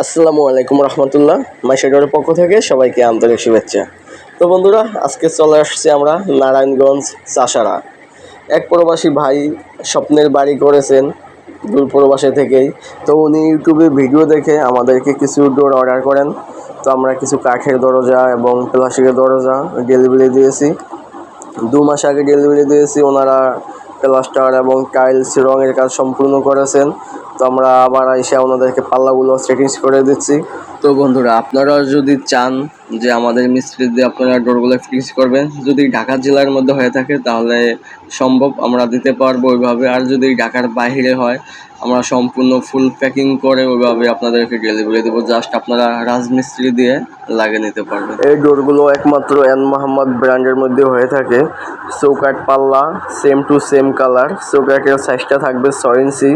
আসসালামু আলাইকুম রহমতুল্লাহ মাইশাডোরের পক্ষ থেকে সবাইকে আন্তরিক শুভেচ্ছা। তো বন্ধুরা, আজকে চলে আসছি আমরা নারায়ণগঞ্জ, চাষারা। এক প্রবাসী ভাই স্বপ্নের বাড়ি করেছেন, দূর প্রবাসে থেকেই। তো উনি ইউটিউবে ভিডিও দেখে আমাদেরকে কিছু ডোর অর্ডার করেন। তো আমরা কিছু কাঠের দরজা এবং প্লাস্টিকের দরজা ডেলিভারি দিয়েছি। দু মাস আগে ডেলিভারি দিয়েছি, ওনারা প্লাস্টার এবং টাইলস রঙের কাজ সম্পূর্ণ করেছেন। তো আমরা আবার এসে ওনাদেরকে পাল্লাগুলো সেটিংস করে দিচ্ছি। তো বন্ধুরা আপনারা যদি চান যে আমাদের মিস্ত্রি দিয়ে আপনারা ডোরগুলো ফিক্স করবেন, যদি ঢাকা জেলার মধ্যে হয়ে থাকে তাহলে সম্ভব আমরা দিতে পারব ওইভাবে। আর যদি ঢাকার বাইরে হয় আমরা সম্পূর্ণ ফুল প্যাকিং করে ওইভাবে আপনাদেরকে ডেলিভারি দেবো। জাস্ট আপনারা রাজমিস্ত্রি দিয়ে লাগিয়ে নিতে পারবেন। এই ডোরগুলো একমাত্র এন মোহাম্মদ ব্র্যান্ডের মধ্যে হয়ে থাকে। চৌকাট পাল্লা সেম টু সেম কালার চৌকাটের সাইজটা থাকবে ছয় ইঞ্চি।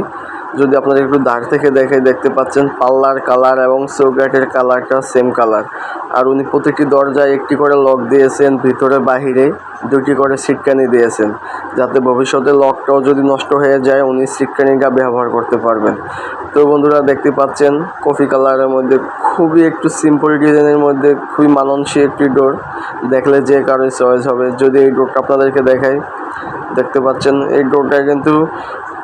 যদি আপনাদের একটু দাগ থেকে দেখে, দেখতে পাচ্ছেন, পাল্লার কালার এবং চৌকাটের কালারটা সেম কালার আর উনি প্রতিটি দরজায় একটি করে লক দিয়েছেন, ভিতরে, বাহিরে দুটি করে সিটকানি দিয়েছেন। যাতে ভবিষ্যতে লকটাও যদি নষ্ট হয়ে যায়, উনি সিটকানিটা ব্যবহার করতে পারবেন। তো বন্ধুরা, দেখতে পাচ্ছেন কফি কালারের মধ্যে খুবই একটু সিম্পল ডিজাইনের মধ্যে খুবই মানানসই একটি ডোর দেখলে যে কারোই চয়েস হবে। যদি এই ডোরটা আপনাদেরকে দেখাই, দেখতে পাচ্ছেন, এই ডোরটা কিন্তু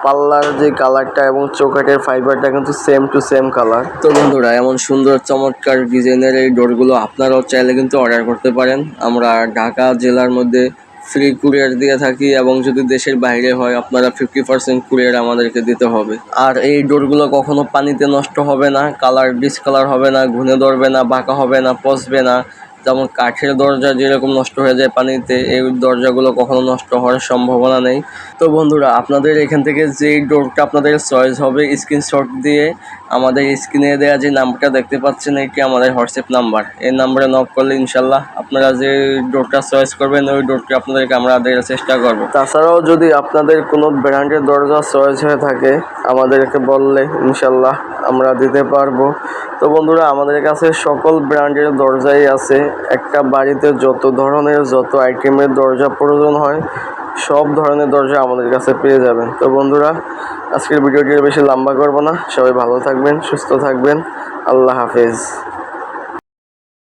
পাল্লার যে কালারটা এবং চৌকাটের ফাইবারটা কিন্তু সেম টু সেম কালার তো বন্ধুরা, এমন সুন্দর চমৎকার ডিজাইনের এই ডোরগুলো আপনারাও চাইলে কিন্তু অর্ডার করতে পারেন। আমরা ঢাকা জেলার মধ্যে ফ্রি কুরিয়ার দিয়ে থাকি এবং যদি দেশের বাইরে হয়, আপনারা ফিফটি পার্সেন্ট কুরিয়ার আমাদেরকে দিতে হবে। আর এই ডোরগুলো কখনো পানিতে নষ্ট হবে না কালার ডিসকালার হবে না, ঘুনে ধরবে না, বাঁকা হবে না, পচবে না। যেমন কাঠের দরজা যেরকম নষ্ট হয়ে যায় পানিতে, এই দরজাগুলো কখনো নষ্ট হওয়ার সম্ভাবনা নেই। তো বন্ধুরা, আপনাদের এখান থেকে যেই ডোরটা আপনাদের চয়েস হবে স্ক্রিনশট দিয়ে আমাদের স্ক্রিনে দেওয়া যে নাম্বারটা দেখতে পাচ্ছেন, এটি আমাদের হোয়াটসঅ্যাপ নাম্বার। এই নাম্বারে নক করলে ইনশাল্লাহ আপনারা যে ডোরটা চয়েস করবেন, ওই ডোরটি আপনাদেরকে আমরা দেওয়ার চেষ্টা করব। তাছাড়াও যদি আপনাদের কোনো ব্র্যান্ডের দরজা চয়েস হয়ে থাকে, আমাদেরকে বললে ইনশাল্লাহ আমরা দিতে পারব। তো বন্ধুরা, আমাদের কাছে সকল ব্র্যান্ডের দরজাই আছে। একটা বাড়িতে যত ধরনের যত আইটেমের দরজা প্রয়োজন হয়, সব ধরনের দরজা আমাদের কাছে পেয়ে যাবেন। তো বন্ধুরা, আজকের ভিডিওটি বেশি লম্বা করব না। সবাই ভালো থাকবেন, সুস্থ থাকবেন। আল্লাহ হাফেজ।